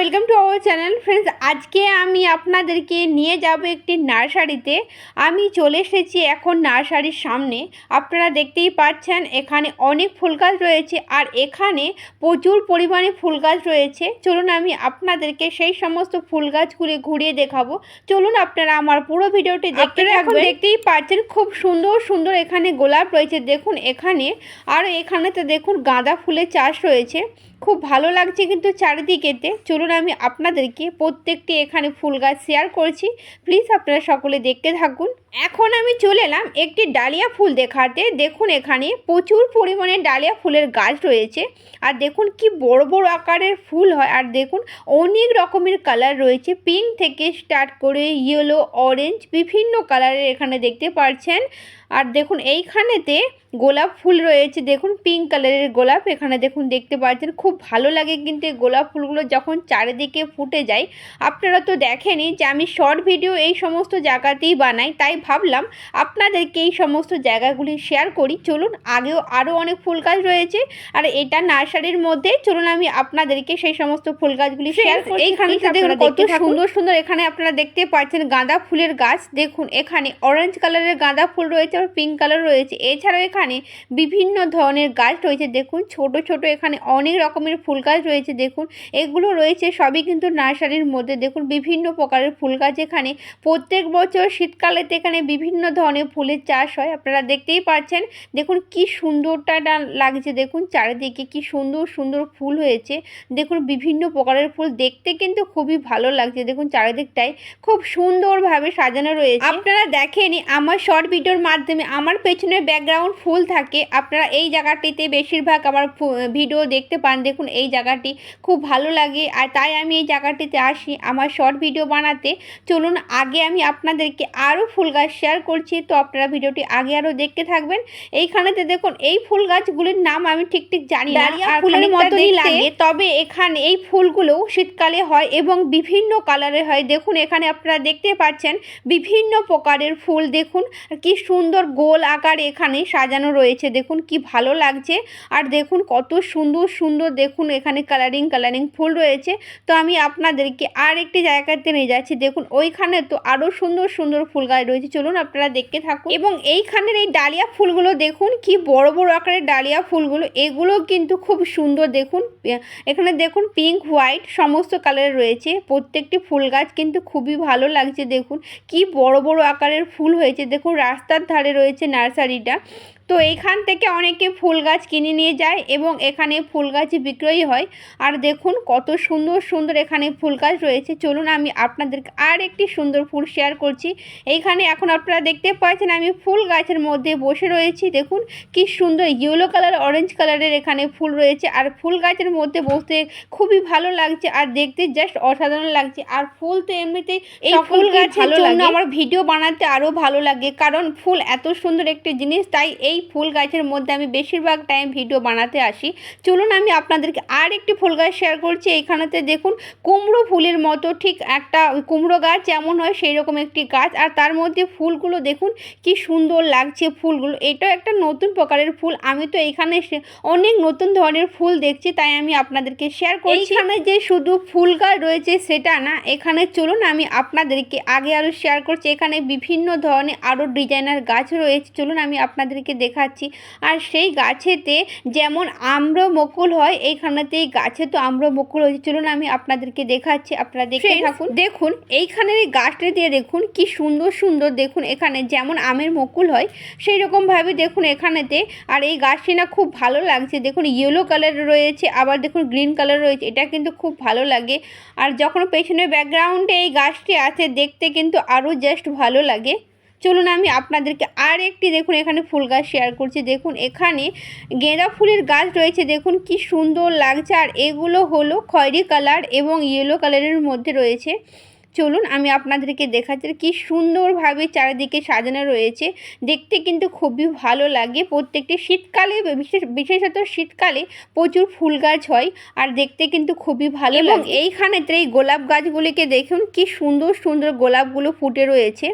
Welcome to our channel friends আজকে আমি আপনাদেরকে নিয়ে যাব একটি নার্সারিতে। আমি চলে এসেছি এখন নার্সারির সামনে। আপনারা দেখতেই পাচ্ছেন এখানে অনেক ফুল গাছ রয়েছে আর এখানে প্রচুর পরিমাণে ফুল গাছ রয়েছে। চলুন আমি আপনাদেরকে সেই সমস্ত ফুল গাছগুলি ঘুরিয়ে দেখাবো। চলুন আপনারা আমার পুরো ভিডিওটি দেখতে এখন দেখতেই পাচ্ছেন খুব সুন্দর সুন্দর এখানে গোলাপ রয়েছে। দেখুন এখানে আর এখানেতে দেখুন গাঁদা ফুলের চাষ রয়েছে। খুব ভালো লাগছে কিন্তু চারিদিকেতে। চলুন আমি আপনাদেরকে প্রত্যেকটি এখানে ফুল গাছ শেয়ার করছি। প্লিজ আপনারা সকলে দেখতে থাকুন। এখন আমি চলে এলাম একটি ডালিয়া ফুল দেখাতে। দেখুন এখানে প্রচুর পরিমাণে ডালিয়া ফুলের গাছ রয়েছে। আর দেখুন কি বড় বড় আকারের ফুল হয়। আর দেখুন অনেক রকমের কালার রয়েছে। পিঙ্ক থেকে স্টার্ট করে ইয়েলো অরেঞ্জ বিভিন্ন কালারের এখানে দেখতে পাচ্ছেন আর দেখুন এইখানেতে গোলাপ ফুল রয়েছে। দেখুন পিঙ্ক কালারের গোলাপ। এখানে দেখুন দেখতে পাচ্ছেন খুব ভালো লাগে কিন্তু এই গোলাপ ফুলগুলো যখন চারিদিকে ফুটে যায়। আপনারা তো দেখেনই যে আমি শর্ট ভিডিও এই সমস্ত জায়গাতেই বানাই তাই ভাবলাম আপনাদেরকে এই সমস্ত জায়গাগুলি শেয়ার করি। চলুন আগেও আরও অনেক ফুল গাছ রয়েছে আর এটা নার্সারির মধ্যে। চলুন আমি আপনাদেরকে সেই সমস্ত ফুল গাছগুলি শেয়ার করি এইখানে দেখুন কত সুন্দর সুন্দর এখানে আপনারা দেখতে পাচ্ছেন গাঁদা ফুলের গাছ। দেখুন এখানে অরেঞ্জ কালারের গাঁদা ফুল রয়েছে আর পিঙ্ক কালার রয়েছে। এছাড়াও এখানে বিভিন্ন ধরনের গাছ রয়েছে। দেখুন, ছোট ছোট এখানে অনেক রকমের ফুল গাছ রয়েছে। দেখুন, এগুলো রয়েছে সবই কিন্তু নার্সারির মধ্যে। দেখুন, বিভিন্ন প্রকারের ফুল গাছ এখানে। প্রত্যেক বছর শীতকালেতে এখানে বিভিন্ন ধরনের ফুলের চাষ হয়। আপনারা দেখতেই পাচ্ছেন, দেখুন কি সুন্দরটা লাগছে। দেখুন, চারিদিকে কি সুন্দর সুন্দর ফুল হয়েছে। দেখুন, বিভিন্ন প্রকারের ফুল দেখতে কিন্তু খুবই ভালো লাগছে। দেখুন চারিদিকটাই খুব সুন্দরভাবে সাজানো রয়েছে। আপনারা দেখেনি আমার শর্ট ভিডিওর মাধ্যমে আমার পেছনের ব্যাকগ্রাউন্ড ফুল থাকে আপনারা এই জায়গাটিতে বেশিরভাগ আমার ভিডিও দেখতে পান। দেখুন এই জায়গাটি খুব ভালো লাগে। আর তাই আমি এই জায়গাটিতে আসি আমার শর্ট ভিডিও বানাতে। চলুন আগে আমি আপনাদেরকে আরও ফুল গাছ শেয়ার করছি। তো আপনারা ভিডিওটি আগে আরও দেখতে থাকবেন। এইখানেতে দেখুন এই ফুল গাছগুলির নাম আমি ঠিক ঠিক জানি আর ফুলের মতনই লাগে। তবে এখানে এই ফুলগুলো শীতকালে হয় এবং বিভিন্ন কালারের হয়। দেখুন এখানে আপনারা দেখতে পাচ্ছেন বিভিন্ন প্রকারের ফুল। দেখুন কি সুন্দর গোল আকার এখানে সাজানো রয়েছে। দেখুন কি ভালো লাগছে। আর দেখুন কত সুন্দর সুন্দর দেখুন এখানে কালারিং কালারিং ফুল রয়েছে। তো আমি আপনাদেরকে আর একটি জায়গাতে নিয়ে যাচ্ছি। দেখুন ওইখানে তো আরও সুন্দর সুন্দর ফুল গাছ রয়েছে। চলুন আপনারা দেখতে থাকুন। এবং এইখানের এই ডালিয়া ফুলগুলো দেখুন কি বড় বড় আকারের ডালিয়া ফুলগুলো। এগুলো কিন্তু খুব সুন্দর দেখুন। এখানে দেখুন পিঙ্ক হোয়াইট সমস্ত কালারের রয়েছে। প্রত্যেকটি ফুল গাছ কিন্তু খুবই ভালো লাগছে দেখুন। কি বড় বড় আকারের ফুল হয়েছে। দেখুন রাস্তার ধারে রয়েছে নার্সারিটা। তো এইখান থেকে অনেকে ফুল গাছ কিনে নিয়ে যায় এবং এখানে ফুল গাছ বিক্রয় হয়। আর দেখুন কত সুন্দর সুন্দর এখানে ফুল গাছ রয়েছে। চলুন আমি আপনাদেরকে আর একটি সুন্দর ফুল শেয়ার করছি। এইখানে এখন আপনারা দেখতে পাচ্ছেন আমি ফুল গাছের মধ্যে বসে রয়েছি। দেখুন কি সুন্দর ইয়েলো কালার অরেঞ্জ কালারের এখানে ফুল রয়েছে। আর ফুল গাছের মধ্যে বসতে খুবই ভালো লাগছে আর দেখতে জাস্ট অসাধারণ লাগছে। আর ফুল তো এমনিতেই এই ফুল গাছের জন্য আমার ভিডিও বানাতে আরও ভালো লাগে। কারণ ফুল এত সুন্দর একটি জিনিস তাই এই ফুল গাছের মধ্যে আমি বেশিরভাগ টাইম ভিডিও বানাতে আসি। চলুন আমি আপনাদেরকে আর একটি ফুল গাছ শেয়ার করছি। এইখানেতে দেখুন কুমড়ো ফুলের মতো ঠিক একটা কুমড়ো গাছ যেমন হয় সেই রকম একটি গাছ। আর তার মধ্যে ফুলগুলো দেখুন কি সুন্দর লাগছে ফুলগুলো। এটাও একটা নতুন প্রকারের ফুল। আমি তো এইখানে অনেক নতুন ধরনের ফুল দেখছি তাই আমি আপনাদেরকে শেয়ার করছি। এখানে যে শুধু ফুল গাছ রয়েছে সেটা না। এখানে চলুন আমি আপনাদেরকে আগে আরও শেয়ার করছি। এখানে বিভিন্ন ধরনের আরও ডিজাইনার গাছ রয়েছে। চলুন আমি আপনাদেরকে দেখাচ্ছি। আর সেই গাছেতে যেমন আম্র মকুল হয় এইখানেতে এই গাছে তো আম্র মকুল হয়েছে। চলুন আমি আপনাদেরকে দেখাচ্ছি। আপনারা দেখে থাকুন। দেখুন এইখানের এই গাছটা দিয়ে দেখুন কি সুন্দর সুন্দর। দেখুন এখানে যেমন আমের মকুল হয় সেই রকমভাবে দেখুন এখানেতে। আর এই গাছটি না খুব ভালো লাগছে। দেখুন ইয়েলো কালার রয়েছে আবার দেখুন গ্রিন কালার রয়েছে। এটা কিন্তু খুব ভালো লাগে। আর যখন পেছনের ব্যাকগ্রাউন্ডে এই গাছটি আছে দেখতে কিন্তু আরও জাস্ট ভালো লাগে। চলুন আমি আপনাদেরকে আর একটি দেখুন এখানে ফুল গাছ শেয়ার করছি। দেখুন এখানে গেঁদা ফুলের গাছ রয়েছে। দেখুন কি সুন্দর লাগছে। আর এগুলো হলো খয়েরি কালার এবং ইয়েলো কালারের মধ্যে রয়েছে। চলুন আমি আপনাদেরকে দেখাচ্ছি কি সুন্দরভাবে চারিদিকে সাজানো রয়েছে। দেখতে কিন্তু খুবই ভালো লাগে। প্রত্যেকটি শীতকালে বিশেষ বিশেষত শীতকালে প্রচুর ফুল গাছ হয় আর দেখতে কিন্তু খুবই ভালো এবং এইখানেতে এই গোলাপ গাছগুলিকে দেখুন কি সুন্দর সুন্দর গোলাপগুলো ফুটে রয়েছে।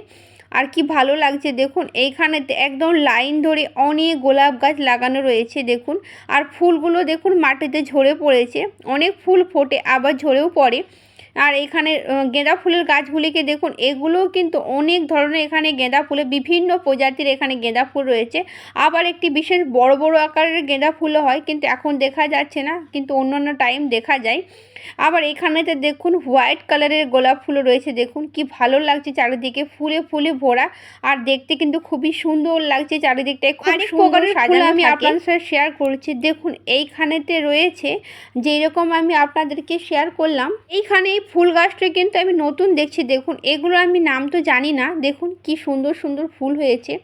আর কি ভালো লাগছে দেখুন, এইখানেতে একদম লাইন ধরে অনেক গোলাপ গাছ লাগানো রয়েছে দেখুন, আর ফুলগুলো দেখুন মাটিতে ঝরে পড়েছে, অনেক ফুল ফোটে, আবার ঝরেও পড়ে। আর এখানে গেঁদা ফুলের গাছগুলিকে দেখুন, এগুলোও কিন্তু অনেক ধরনের এখানে গেঁদা ফুলে, বিভিন্ন প্রজাতির এখানে গেঁদা ফুল রয়েছে। আবার একটি বিশেষ বড় বড় আকারের গেঁদা ফুলও হয়, কিন্তু এখন দেখা যাচ্ছে না, কিন্তু অন্যান্য টাইম দেখা যায়। আবার এখানেতে দেখুন হোয়াইট কালারের গোলাপ ফুলও রয়েছে। দেখুন কি ভালো লাগছে চারিদিকে ফুলে ফুলে ভরা। আর দেখতে কিন্তু খুবই সুন্দর লাগছে চারিদিকটায়। খুব সুন্দর সাজানো আমি আপনাদের সাথে শেয়ার করছি। দেখুন এইখানেতে রয়েছে যেই রকম আমি আপনাদেরকে শেয়ার করলাম এইখানে এই ফুল গাছটা কিন্তু আমি নতুন দেখছি। দেখুন এগুলো আমি নাম তো জানি না। দেখুন কি সুন্দর সুন্দর ফুল হয়েছে।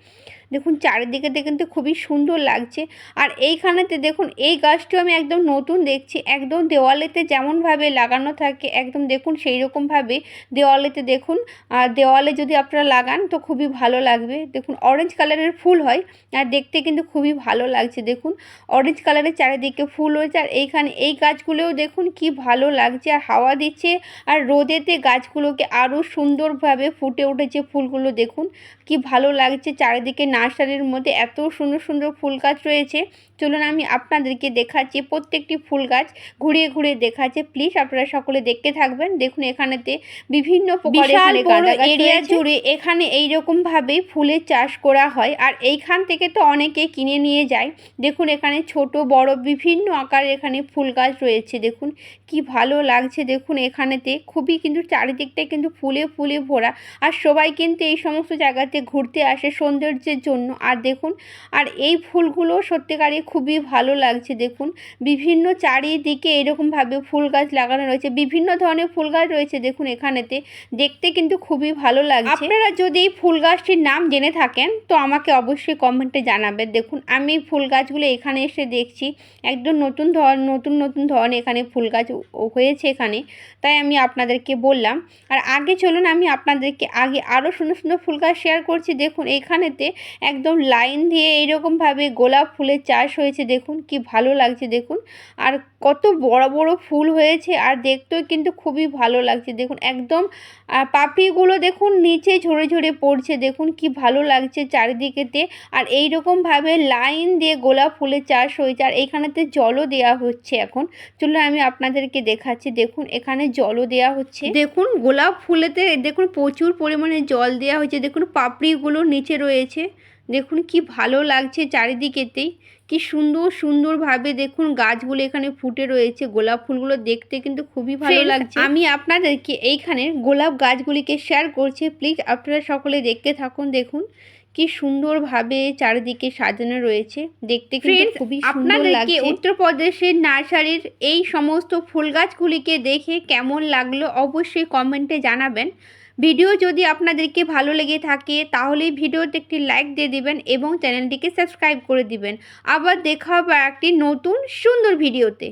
দেখুন, চারিদিকেতে কিন্তু খুবই সুন্দর লাগছে। আর এইখানেতে দেখুন, এই গাছটিও আমি একদম নতুন দেখছি। একদম দেওয়ালেতে যেমনভাবে লাগানো থাকে, একদম দেখুন সেই রকমভাবে দেওয়ালেতে দেখুন। আর দেওয়ালে যদি আপনারা লাগান তো খুবই ভালো লাগবে। দেখুন অরেঞ্জ কালারের ফুল হয় আর দেখতে কিন্তু খুবই ভালো লাগছে, দেখুন। অরেঞ্জ কালারের চারিদিকে ফুল রয়েছে আর এইখানে এই গাছগুলোও দেখুন কি ভালো লাগছে। আর হাওয়া দিচ্ছে আর রোদেতে গাছগুলোকে আরও সুন্দরভাবে ফুটে উঠেছে ফুলগুলো, দেখুন। কি ভালো লাগছে চারিদিকে নার্সারির মধ্যে এত সুন্দর সুন্দর ফুল গাছ রয়েছে। চলুন আমি আপনাদেরকে দেখাচ্ছি প্রত্যেকটি ফুল গাছ ঘুরিয়ে ঘুরিয়ে দেখাচ্ছে। প্লিজ আপনারা সকলে দেখতে থাকবেন। দেখুন এখানেতে বিভিন্ন বিশাল বড় গাছ জুড়ে এখানে এইরকমভাবেই ফুলের চাষ করা হয়। আর এইখান থেকে তো অনেকে কিনে নিয়ে যায়। দেখুন এখানে ছোট বড় বিভিন্ন আকারের এখানে ফুল গাছ রয়েছে। দেখুন কি ভালো লাগছে। দেখুন এখানেতে খুবই কিন্তু চারিদিকটা কিন্তু ফুলে ফুলে ভরা। আর সবাই কিন্তু এই সমস্ত জায়গাতে ঘুরতে আসে। সৌন্দর্যের জন্য আর দেখুন, আর এই ফুলগুলো সত্যিকারে খুবই ভালো লাগছে। দেখুন, বিভিন্ন চারিদিকে এরকমভাবে ফুল গাছ লাগানো রয়েছে। বিভিন্ন ধরনের ফুল গাছ রয়েছে দেখুন এখানেতে। দেখতে কিন্তু খুবই ভালো লাগছে। আপনারা যদি এই ফুল গাছটির নাম জেনে থাকেন, তো আমাকে অবশ্যই কমেন্টে জানাবেন। দেখুন, আমি ফুল গাছগুলো এখানে এসে দেখছি। একদম নতুন ধর, নতুন নতুন ধরনের এখানে ফুল গাছ হয়েছে এখানে। তাই আমি আপনাদেরকে বললাম। আর আগে চলুন, আমি আপনাদেরকে আগে আরও সুন্দর সুন্দর ফুল গাছ শেয়ার করছি। দেখুন, এখানেতে একদম লাইন দিয়ে এইরকমভাবে গোলাপ ফুলের চাষ হয়েছে, দেখুন কি ভালো লাগছে, দেখুন। আর কত বড় বড় ফুল হয়েছে, আর দেখতেও কিন্তু খুবই ভালো লাগছে, দেখুন একদম পাপড়িগুলো দেখুন নিচে ঝরে ঝরে পড়ছে, দেখুন কি ভালো লাগছে চারিদিকেতে। আর এই রকমভাবে লাইন দিয়ে গোলাপ ফুলের চাষ হয়েছে, আর এইখানেতে জলও দেওয়া হচ্ছে এখন। চলুন আমি আপনাদেরকে দেখাচ্ছি, দেখুন এখানে জলও দেওয়া হচ্ছে। দেখুন গোলাপ ফুলেতে, দেখুন প্রচুর পরিমাণে জল দেওয়া হয়েছে, দেখুন পাপড়িগুলো নিচে রয়েছে। দেখুন কি ভালো লাগছে চারিদিকেতেই। কি সুন্দর সুন্দরভাবে দেখুন গাছগুলো এখানে ফুটে রয়েছে গোলাপ ফুলগুলো দেখতে কিন্তু খুবই ভালো লাগছে। আমি আপনাদেরকে এইখানে গোলাপ গাছগুলিকে শেয়ার করছি। প্লিজ আপনারা সকলে দেখতে থাকুন দেখুন কি সুন্দরভাবে চারিদিকে সাজানো রয়েছে। দেখতে কিন্তু খুবই সুন্দর লাগছে। উত্তরপ্রদেশের নার্সারির এই সমস্ত ফুল গাছগুলিকে দেখে কেমন লাগল অবশ্যই কমেন্টে জানাবেন। ভিডিও যদি আপনাদেরকে ভালো লেগে থাকে, তাহলে ভিডিওতে একটি লাইক দিয়ে দিবেন এবং চ্যানেলটিকে সাবস্ক্রাইব করে দিবেন। আবার দেখা হবে একটি নতুন সুন্দর ভিডিওতে।